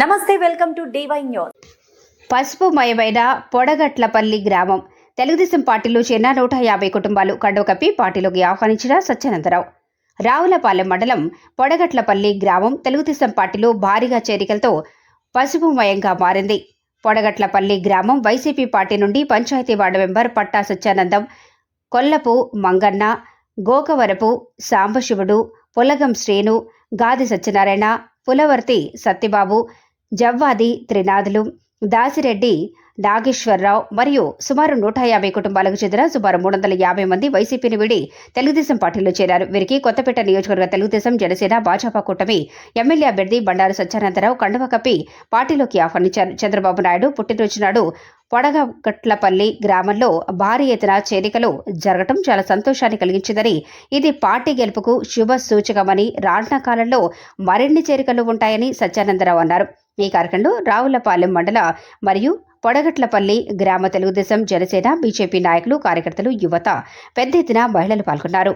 నమస్తే welcome to DY news. పసుపుమయమైన పొడగట్లపల్లి గ్రామం. తెలుగుదేశం పార్టీలో చేరిన నూట యాభై కుటుంబాలు కండువ కప్పి పార్టీలోకి ఆహ్వానించిన సత్యానందరావు. రావులపాలెం మండలం పొడగట్లపల్లి గ్రామం తెలుగుదేశం పార్టీలో భారీగా చేరికలతో పసుపుమయంగా మారింది. పొడగట్లపల్లి గ్రామం వైసీపీ పార్టీ నుండి పంచాయతీ వార్డు మెంబర్ పట్టా సత్యానందం కొల్లపు మంగన్న గోకవరపు సాంబశివుడు పులగం శ్రీను గాది సత్యనారాయణ పులవర్తి సత్యబాబు జవ్వాది త్రినాథులు దాసిరెడ్డి నాగేశ్వరరావు మరియు సుమారు నూట యాభై కుటుంబాలకు చెందిన సుమారు మూడు వందల యాభై మంది వైసీపీని విడి తెలుగుదేశం పార్టీలో చేరారు. వీరికి కొత్తపేట నియోజకవర్గ తెలుగుదేశం జనసేన భాజపా కూటమి ఎమ్మెల్యే అభ్యర్థి బండారు సత్యానందరావు కండువ కప్పి పార్టీలోకి ఆహ్వానించారు. చంద్రబాబు నాయుడు పుట్టినరోజు నాడు పొడగట్లపల్లి గ్రామంలో భారీ ఎత్తున చేరికలు జరగటం చాలా సంతోషాన్ని కలిగించిందని ఇది పార్టీ గెలుపుకు శుభ సూచకమని రానున్న కాలంలో మరిన్ని చేరికలు ఉంటాయని సత్యానందరావు అన్నారు. ఈ కార్యక్రమంలో రావులపాలెం మండల మరియు పొడగట్లపల్లి గ్రామ తెలుగుదేశం జనసేన బీజేపీ నాయకులు కార్యకర్తలు యువత పెద్ద ఎత్తున మహిళలు పాల్గొన్నారు.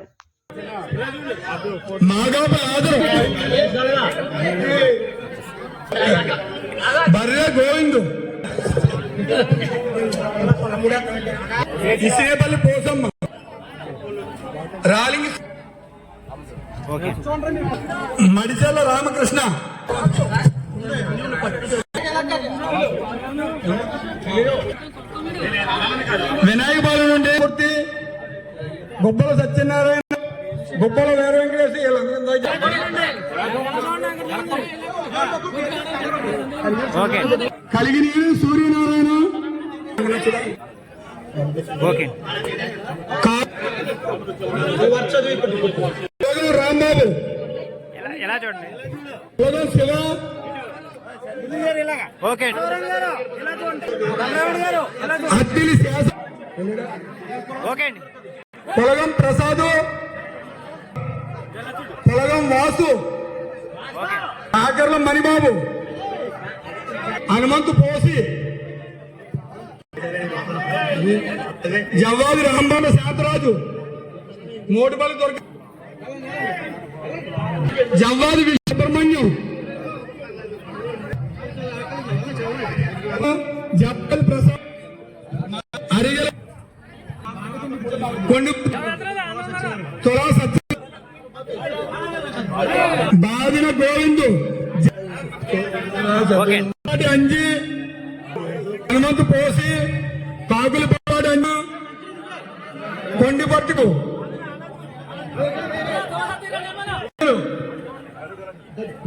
మడిచల్ల రామకృష్ణ. వినాయక బాలు నుండి మూర్తి. గుబ్బల సత్యనారాయణ గుబ్బల వీర వెంకటేశ్వర వీళ్ళందరూ కలిగినీరు సూర్యనారాయణ. రాంబాబు. ఎలా చూడండి? శివ. ఓకే. అత్తిలి పొలగం ప్రసాదు. పొలగం వాసు. ఆకర్ల మణిబాబు. హనుమంతు పోసి. జవ్వాది రాంబాబు శాంతరాజు. మోటుపల్లి దొరక జవ్వాది సుబ్రహ్మణ్యం జప్పల్ ప్రసాద్ అరిగల కొండ తులా సత్య బాదిన గోవిందు అంజి హనుమంతు పోసి కాకుల పాడు అన్న కొండి పట్టుకు.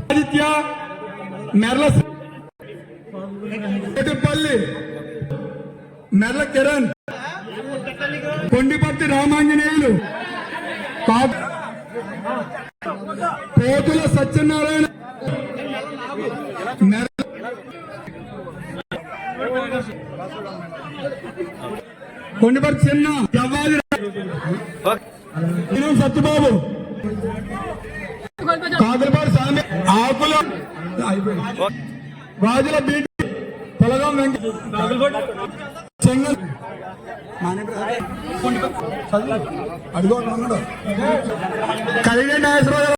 ఆదిత్య మెర్ల పల్లి మెర్ల కిరణ్ కొండిపత్తి రామాంజనేయులు. పోతుల సత్యనారాయణ. మెర్ల కొండపర్తి చిన్న జవ్వాది ఓకే సత్యబాబు. కాకులపాడు స్వామి. ఆకుల. రాజుల బీట్. అడుగు కలిగే నాగేశ్వరరావు